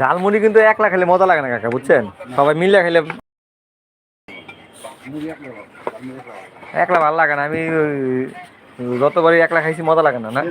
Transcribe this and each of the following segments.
ঝালমুড়ি কিন্তু একলা খেলে মজা লাগে না কাকা, বুঝছেন? সবাই মিলে খেলে একলা ভালো লাগে না, আমি যতবারই একলা খাইছি মজা লাগে না না?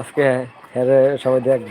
আজকে হেরে সবাই দেখব।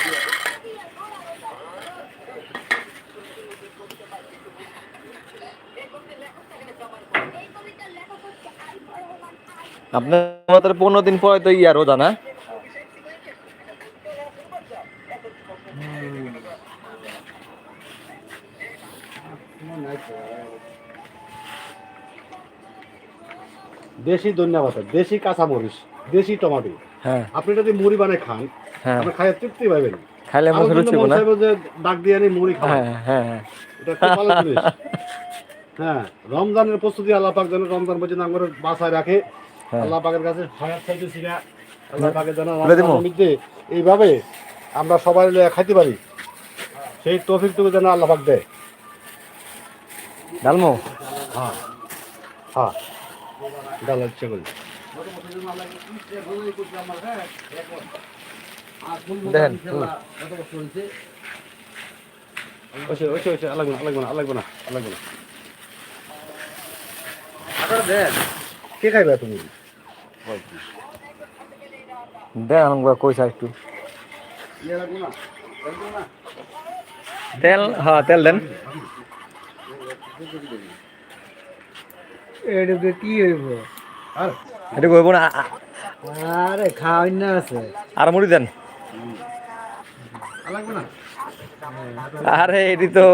আপনার পনেরো দিন পরে তো ইয়া রোজা না? দেশি ধনিয়া পাতা দেশি কাঁচামরিচ দেশি টমেটো। হ্যাঁ। আপনি যদি মুড়ি বানায় খান হ্যাঁ। আপনি খাইয়ে তৃপ্তি পাবেন খাইলে মুখে রুচি না? ডাক দিয়ে আনি মুড়ি খাওয়া। হ্যাঁ হ্যাঁ হ্যাঁ। এটা খুব ভালো জিনিস। হ্যাঁ রমজানের প্রস্তুতি আল্লাহ পাক যেন রমজান পর্যন্ত আমার বাসায় রাখে। আল্লাহ পাকের কাছে হায়াত চাইতেছি না আল্লাহ পাকের মধ্যে এইভাবে আমরা সবাই মিলে খাইতে পারি। সেই তৌফিকটুকু যেন আল্লাহ পাক দেয়। ডালমো। হ্যাঁ। হ্যাঁ। ডাল ইচ্ছে করি। দেখেন ওইসে ওইসে ওইসে আলাগো না আলাগো না আলাগো না আলাগো না। কে খাইবে তুমি? আমরা কইসা একটু। তেল হ্যাঁ তেল দেন। এটাতে কি হইব? আর এটা কইব না আরে খাওয়াই না আছে। আর মুড়ি দেন। আরে এটি তো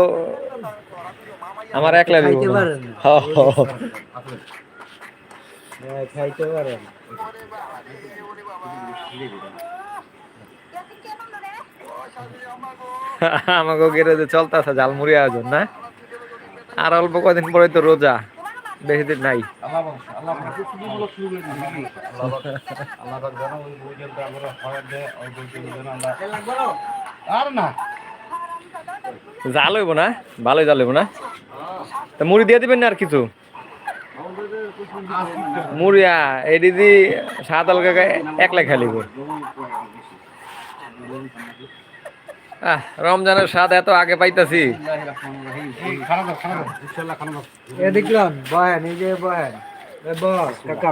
আমার একলা খাইতে পারেন হ, হ, হ। হ্যাঁ, খাইতে পারেন। আমাকে গেরে চলতেছে ঝালমুড়ি আয়োজন, না? আর অল্প কদিন পরে তো রোজা। বেশি দিন নাই। জাল হইব না? ভালোই জাল হইব না? তা মুড়ি দিয়ে দিবেন না আর কিছু? মুড়িয়া এই দিদি সাত আলগা একলা খেলিব রমজানের স্বাদ এত আগে পাইতাছি। দেখলাম কাকা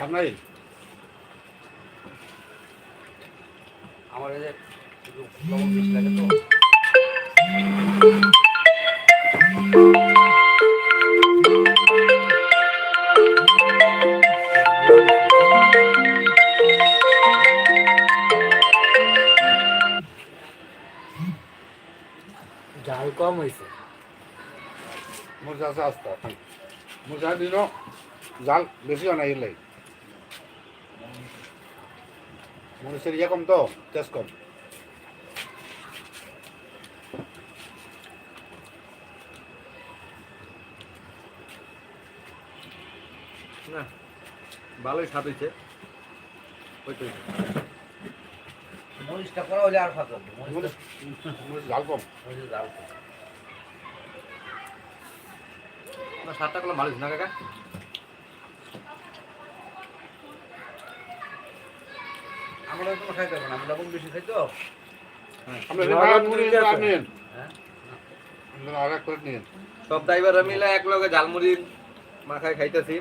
সামনে আমার এই যে লবণ বেশি লাগে তো। জাল কম হয়েছে মুরজা আছে আস্তে। মুরজা দিন জাল বেশি হয় না এর লাই মরিচের ইয়ে কম তো তেজ কম না ভালোই স্বাদ হয়েছে মরিচটা করা হলে আর ফাঁকা মরিচ মরিচ জাল কম সাতটা কলম ভালো হয়েছে না কাকা আমরা তো খাইতে পারব না আমরা লবণ বেশি খাই তো। করে নিন। সব ড্রাইভাররা মিলে এক লগে ঝালমুড়ি মাখায় খাইতেছি।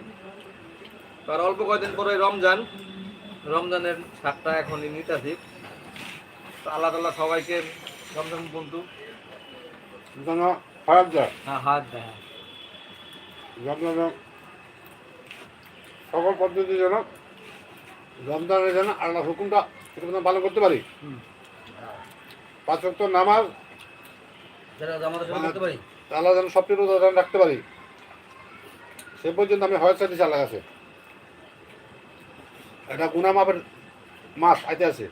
তো আর অল্প কয়দিন পরে রমজান রমজানের স্বাদটা এখন নিতেছি। তো আল্লাহ তাল্লাহ সবাইকে রমজান বন্ধু হ্যাঁ হাত দেয়। সকল পদ্ধতি যেন রমজানের যেন আল্লাহ হুকুমটা মতন পালন করতে পারি? পাঁচ ওয়াক্ত নামাজ আল্লাহ যেন সবটি রোজা যেন রাখতে পারি। সে পর্যন্ত আমি হয়তো দিচ্ছি আল্লাহ কাছে। এটা গুনা মাপের মাস আইতে আছে।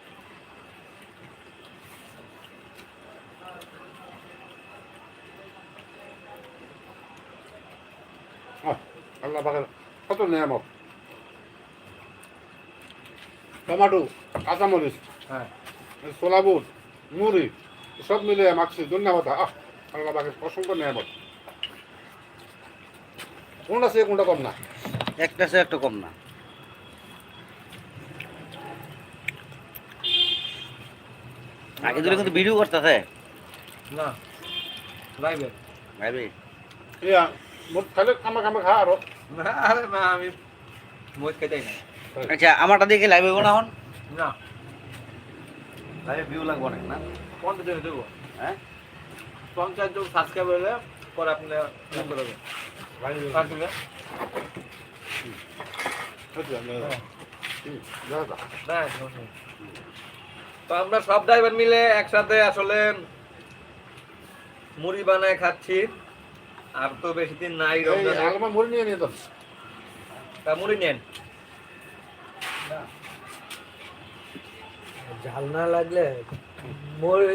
আল্লাহ পাকের কত নিয়ামত। টমাটো কাঁচামরিচ হ্যাঁ। ছোলা বুট মুড়ি সব মিলে মাখছি ধন্যবাদ আহ আল্লাহ পাকের অসংখ্য নিয়ামত। কোনটা সে কোনটা কম না? একটা সে একটা কম না। আগে দূরে কিন্তু ভিডিও করতেছে। না লাইভে। ভাইবে ইয়া মোট খালে কামা কামা খা আরও। না আরে না আমি মদ খাইতাই না। আচ্ছা আমারটা দেখে লাইভে না হন না। লাইভে ভিউ লাগবে অনেক না? পঞ্চাশ জন দেবো। হ্যাঁ? পঞ্চাশ জন সাবস্ক্রাইব হলে পরে আপনি সমস্যা নেই। তো আমরা সব ড্রাইভার মিলে একসাথে আসলে মুড়ি বানায় খাচ্ছি। আর তো বেশি দিন নাই রমজানে। মুড়ি নিয়ে নিয়ে তো তা মুড়ি নেন। ঝাল না লাগলে মুড়ি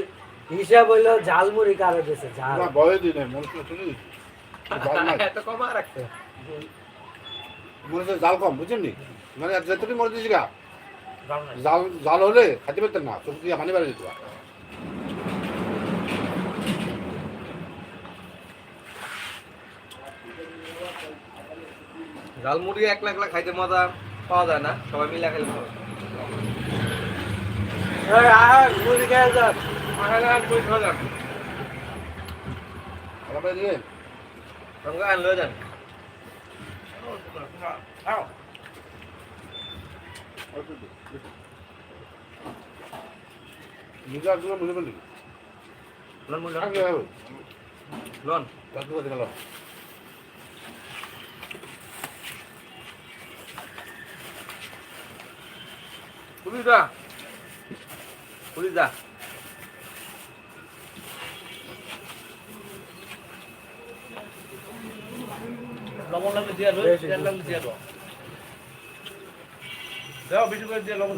হিসাব হইল ঝাল মুড়ি কারও দিছে ঝাল না বয়ে দিই নাই মরিচ শুনি এত কমা রাখতে মরিচের জাল কম বুঝছেন নি? মানে যেতটি মরিচ দিছি গা। জাল জাল হলে খাইতে পারতেন না চোখ দিয়ে পানি বেড়ে যেত। ঝাল মুড়ি একলা একলা খাইতে মজা। পাওয়া যায় না সবাই মিলে খেলে ভালো এই আয়, পুলিশ দা পুলিশ দা লবণ লাগবে দিয়ে রোজ তেল লাগবে দিয়ে দাও। দাও বেশি করে দিয়ে লবণ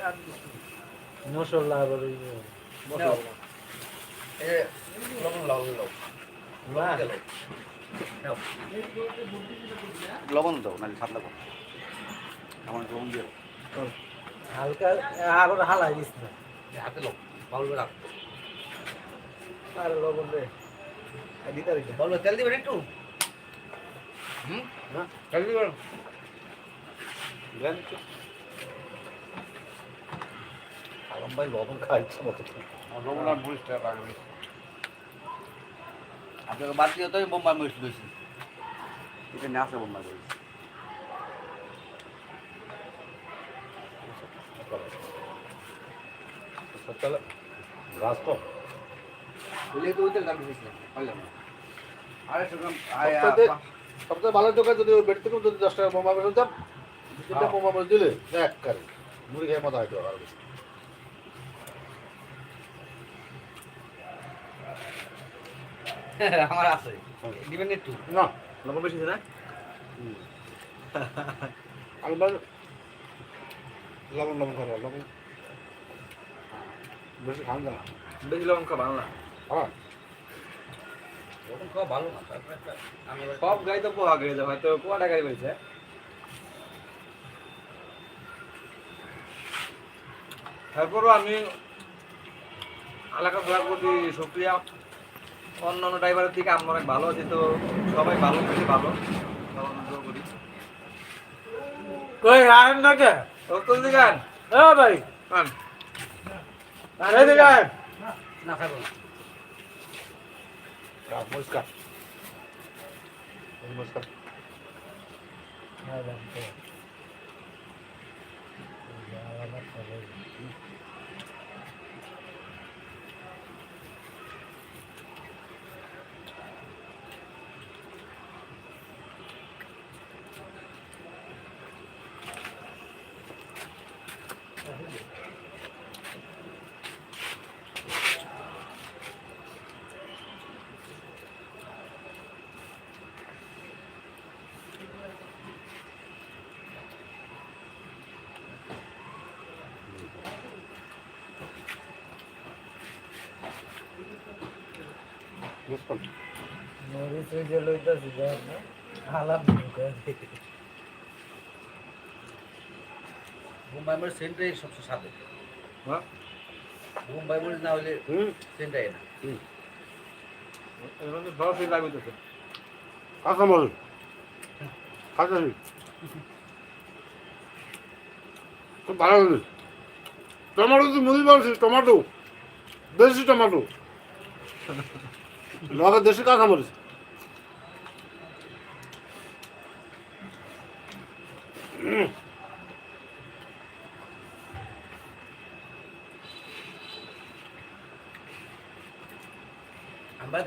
আর মশলা আবার ওই যে- লবণ লাও লাও লবণ দাও নাহলে ঠান্ডা আমার লবণ দিয়ে দাও। হালকা আবার হালাই দিস না হাতে লাও বাউল রাখ আর লবণ রে। দিতে পারিস না। তেল দিবেন একটু? হুম? না। তেল দিবেন? আলম ভাই লবণ খাইছে মতো লবণ আর মরিচটা লাগবে আপনাকে বাদ দিয়ে তো বোম্বাই মরিচ দিয়েছি। এখানে আছে বোম্বাই মরিচ গাছ তো বলে তো ওই তেল কাটি দিয়েছিলাম পারলাম না আড়াইশো আয়, সবচেয়ে ভালো দোকান যদি ওই বেড থেকে যদি দশ টাকা বোমা তিনটা হ্যাঁ। বোমা দিলে এক কারে মুড়ি খেয়ে মজা হয়তো আর বেশি আমার আছে। দিবেন একটু? না। লবণ বেশি আছে না আলবার লবণ লবণ করো লবণ। বেশি খান না। বেশি লবণ খাওয়া ভালো না। হ্যাঁ। লবণ খাওয়া ভালো না আমি আবার- সব গাড়ি তো পোহা গেছে হয়তো কোয়াটা গাড়ি বেরিয়েছে তারপরও আমি এলাকা ঘোরার প্রতি সক্রিয়া অন্য অন্য ড্রাইভারের থেকে আমি অনেক ভালো আছি তো সবাই ভালো থেকে ভালো। করি। কই আয়েন না কে তুলছি গান ও ভাই। নমস্কার নমস্কার নমস্কার মরিচ সেন্টাই সবচেয়ে সাথে হ্যাঁ? না হলে না। লাগতেছে খুব ভালো টমেটো তো মুড়ি বলছিস টমেটো। দেশি টমেটো। লগে দেশি কাঁচা মরিচ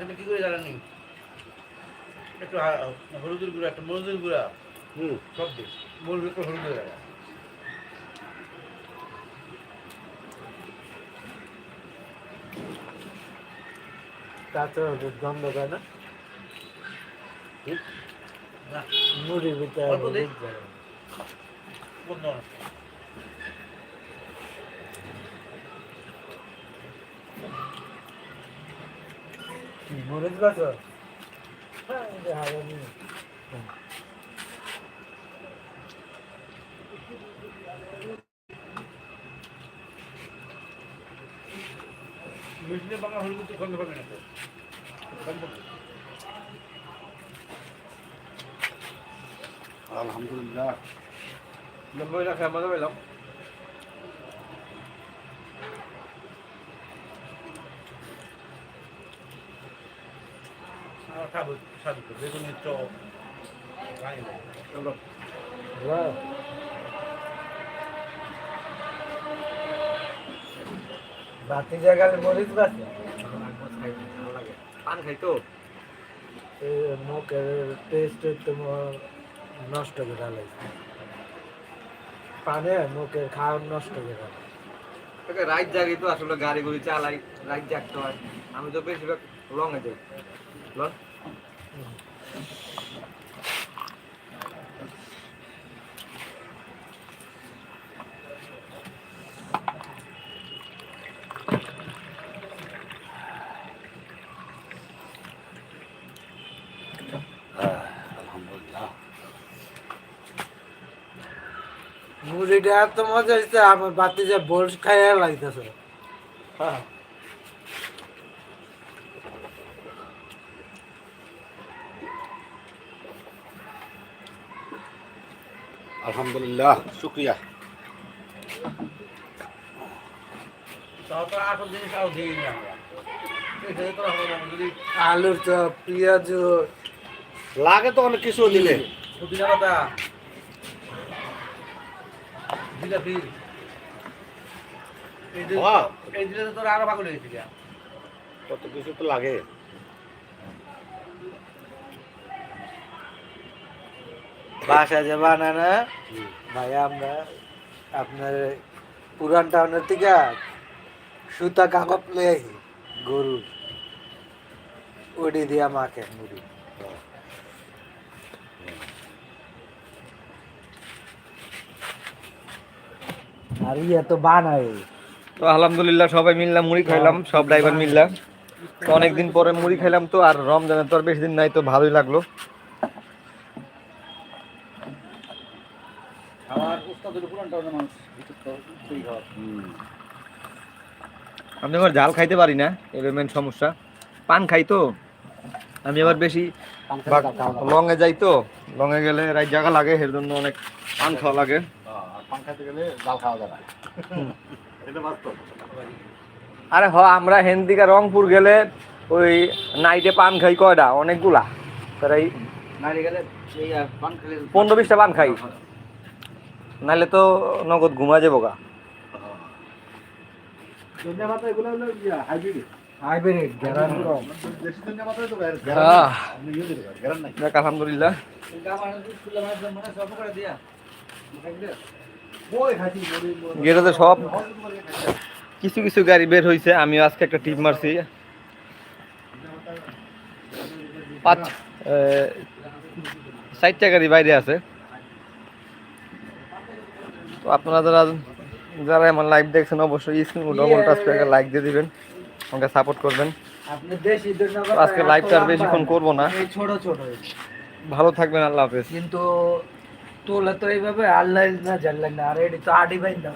তুমি কি করে জানানি একটু হলুদের গুঁড়া একটা মরিচের গুঁড়া। হুম। সব দিস মরিচ একটু হলুদের গুঁড়া কাঁচা গন্ধ করে না। মুড়ির ভিতরে মরিচ গাছ। মিষ্টি বাংলা হলুদ তো গন্ধ পাবে না। আলহামদুলিল্লাহ। নম্বর রাখা মজা পেলাম বেগুনের চপ বাহ। বাতি জায়গায় মরিচ গাছ পান খাই তো। মুখের টেস্ট তোমার নষ্ট করে ফেলাইছে পানে মুখের খাওয়ার নষ্ট করে ফেলে তোকে রাইট জাগি তো আসলে গাড়ি গুড়ি চালাই রাইট জাগতে হয়। আমি তো বেশিরভাগ লংয়ে যাই। লং মুড়িটা এত মজা হয়েছে আমার বাতি যে বোল খাইয়া লাগতেছে। হ্যাঁ। আলহামদুলিল্লাহ শুক্রিয়া। আলুর চপ পেঁয়াজ। লাগে তো অনেক কিছু দিলে। জিলাপি এই যে এই দিলে তোর আরও পাগল হয়েছিল কত কিছু তো লাগে। বাসা যে বানানা ভাই আমরা আপনার পুরান টাউনের থেকে সুতা কাগজ লয়ে গরুর। ওডি দিয়া মাকে মুড়ি। আর ইয়ে তো বানাই তো আলহামদুলিল্লাহ সবাই মিললাম মুড়ি খাইলাম সব ড্রাইভার মিললাম তো অনেকদিন পরে মুড়ি খাইলাম তো আর রমজানের তো আর বেশি দিন নাই তো ভালোই লাগল। আমি আমার ঝাল খাইতে পারি না এবার মেন সমস্যা। পান খাই তো আমি আবার বেশি লংয়ে যাই তো লংয়ে গেলে রাত জায়গা লাগে এর জন্য অনেক পান খাওয়া লাগে। পান খাইতে গেলে জাল খাওয়া যাবে এটা বাস্তব। আরে হ আমরা হেন্দিকা রংপুর গেলে ওই নাইটে পান খাই কয়টা অনেকগুলা। এই পনেরো বিশটা পান খাই। নাহলে তো নগদ ঘুমা যাব গা। আপনি ইয়ে আলহামদুলিল্লাহ। গেরোতে সব কিছু কিছু গাড়ি বের হয়েছে আমি আজকে একটা টিপ মারছি। পাঁচ চারটা গাড়ি বাইরে আছে। তো আপনারা যারা যারা আমার লাইভ দেখছেন অবশ্যই স্ক্রিন ডবল টাচ করে লাইক দিয়ে দিবেন আমাকে সাপোর্ট করবেন। আজকে লাইভটা আর বেশিক্ষণ করব না। ছোট ছোট। ভালো থাকবেন আল্লাহ হাফেজ। কিন্তু তোলা তো এইভাবে আল্লাহ না জানলেন না আর এটা তো আডি বাইন না